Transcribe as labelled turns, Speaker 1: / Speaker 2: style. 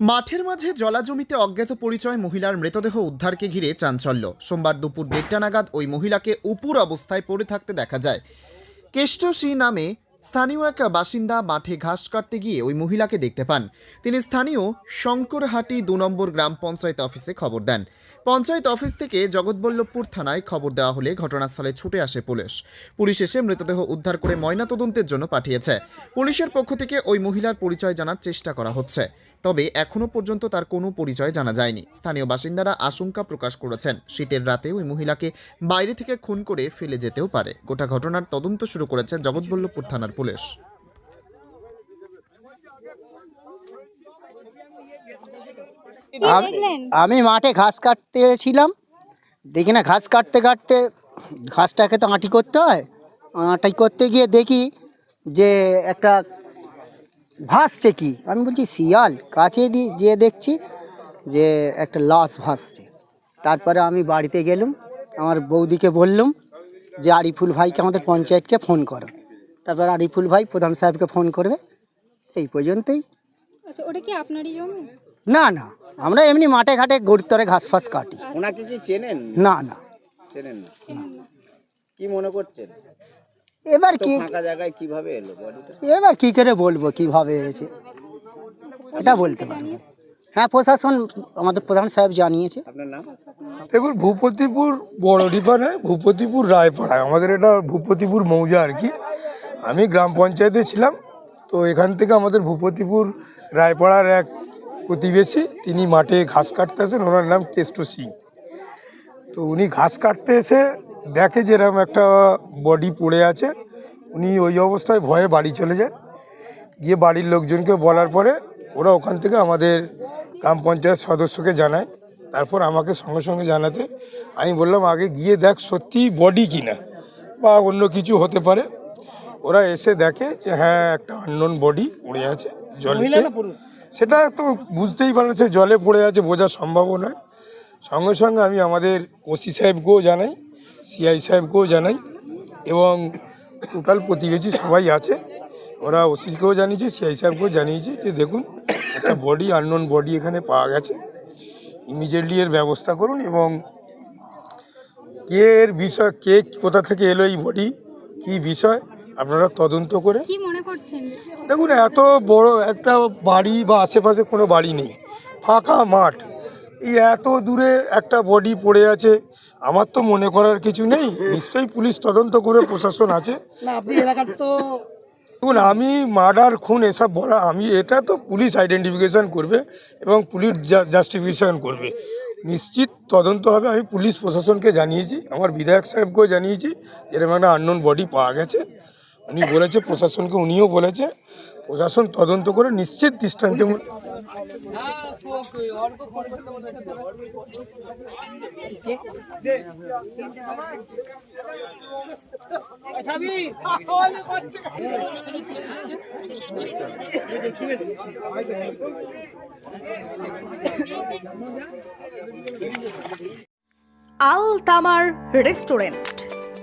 Speaker 1: মাঠের মাঝে জলাজমিতে অজ্ঞাত পরিচয় মহিলার মৃতদেহ উদ্ধারকে ঘিরে চাঞ্চল্য। সোমবার দুপুর দেড়টা নাগাদ ওই মহিলাকে উপুর অবস্থায় পড়ে থাকতে দেখা যায়। কেষ্ট সি নামে স্থানীয় এক বাসিন্দা মাঠে ঘাস কাটতে গিয়ে ওই মহিলাকে দেখতে পান। তিনি স্থানীয় শঙ্করহাটি দু নম্বর গ্রাম পঞ্চায়েত অফিসে খবর দেন। পঞ্চায়েত অফিস থেকে জগৎবল্লভপুর থানায় খবর দেওয়া হলে ঘটনাস্থলে ছুটে আসে পুলিশ। পুলিশ এসে মৃতদেহ উদ্ধার করে ময়নাতদন্তের জন্য পাঠিয়েছে। পুলিশের পক্ষ থেকে ওই মহিলার পরিচয় জানার চেষ্টা করা হচ্ছে। তবে এখনও পর্যন্ত তার কোনো পরিচয় জানা যায়নি। স্থানীয় বাসিন্দারা আশঙ্কা প্রকাশ করেছেন শীতের রাতে ওই মহিলাকে বাইরে থেকে খুন করে ফেলে যেতেও পারে। গোটা ঘটনার তদন্ত শুরু করেছে জগৎবল্লভপুর থানার পুলিশ।
Speaker 2: আমি মাঠে ঘাস কাটতেছিলাম দেখি না ঘাস কাটতে কাটতে ঘাসটাকে তো আঁটি করতে হয়। আঁটি করতে গিয়ে দেখি যে একটা ভাসছে কি? আমি বলছি শিয়াল কাছে দিয়ে যেয়ে দেখছি যে একটা লাশ ভাসছে। তারপরে আমি বাড়িতে গেলাম আমার বৌদিকে বললাম যে আরিফুল ভাইকে আমাদের পঞ্চায়েতকে ফোন করো। তারপর আরিফুল ভাই প্রধান সাহেবকে ফোন করবে এই পর্যন্তই।
Speaker 3: আচ্ছা ওটা কি আপনারই জমি?
Speaker 2: না না আমরা এমনি মাঠে ঘাটে গরুতরে ঘাস ফাস কাটি।
Speaker 4: ওনাকে কি চেনেন?
Speaker 2: না না।
Speaker 4: চেনেন না। কি মনে করছেন?
Speaker 2: এবার কি
Speaker 4: ফাঁকা জায়গায় কীভাবে এলো বডিটা
Speaker 2: এবার কি করে বলব কীভাবে এসে? এটা বলতে পারব। হ্যাঁ প্রশাসন আমাদের প্রধান সাহেব জানিয়েছে।
Speaker 4: আপনার নাম?
Speaker 5: দেখুন ভূপতিপুর বড় ডিপানে ভূপতিপুর রায়পাড়ায় আমাদের এটা ভূপতিপুর মৌজা আর কি। আমি গ্রাম পঞ্চায়েতে ছিলাম তো এখান থেকে আমাদের ভূপতিপুর রায়পাড়ার এক প্রতিবেশী তিনি মাঠে ঘাস কাটতে আসেন। ওনার নাম কেষ্ট সিং। তো উনি ঘাস কাটতে এসে দেখে যে এরকম একটা বডি পড়ে আছে উনি ওই অবস্থায় ভয়ে বাড়ি চলে যায়। গিয়ে বাড়ির লোকজনকে বলার পরে ওরা ওখান থেকে আমাদের গ্রাম পঞ্চায়েত সদস্যকে জানায়। তারপর আমাকে সঙ্গে সঙ্গে জানাতে আমি বললাম আগে গিয়ে দেখ সত্যি বডি কিনা বা অন্য কিছু হতে পারে। ওরা এসে দেখে যে হ্যাঁ একটা আননোন বডি পড়ে আছে জলে সেটা তো বুঝতেই পারে সে জলে পড়ে আছে বোঝা সম্ভব নয়। সঙ্গে সঙ্গে আমি আমাদের ওসি সাহেবকেও জানাই সিআই সাহেবকেও জানাই এবং টোটাল প্রতিবেশী সবাই আছে। ওরা ওসিকেও জানিয়েছে সিআই সাহেবকেও জানিয়েছে যে দেখুন একটা বডি আননোন বডি এখানে পাওয়া গেছে। ইমিডিয়েটলি এর ব্যবস্থা করুন এবং কে এর বিষয় কে কোথা থেকে এলো এই বডি কী বিষয় আপনারা তদন্ত করে
Speaker 3: মনে
Speaker 5: দেখুন এত বড় একটা বাড়ি বা আশেপাশে কোনো বাড়ি নেই। ফাঁকা মাঠ। এই এত দূরে একটা বডি পড়ে আছে। আমার তো মনে করার কিছু নেই। নিশ্চয়ই পুলিশ তদন্ত করে প্রশাসন আছে। দেখুন আমি মার্ডার খুন এসব বলা আমি এটা তো পুলিশ আইডেন্টিফিকেশন করবে এবং পুলিশ জাস্টিফিকেশন করবে। নিশ্চিত তদন্ত হবে। আমি পুলিশ প্রশাসনকে জানিয়েছি আমার বিধায়ক সাহেবকেও জানিয়েছি এরকম একটা আননোন বডি পাওয়া গেছে। উনি বলেছে প্রশাসনকে উনিও বলেছে। প্রশাসন তদন্ত করে নিশ্চিত দৃষ্টান্ত
Speaker 6: আল তামার রেস্টুরেন্ট।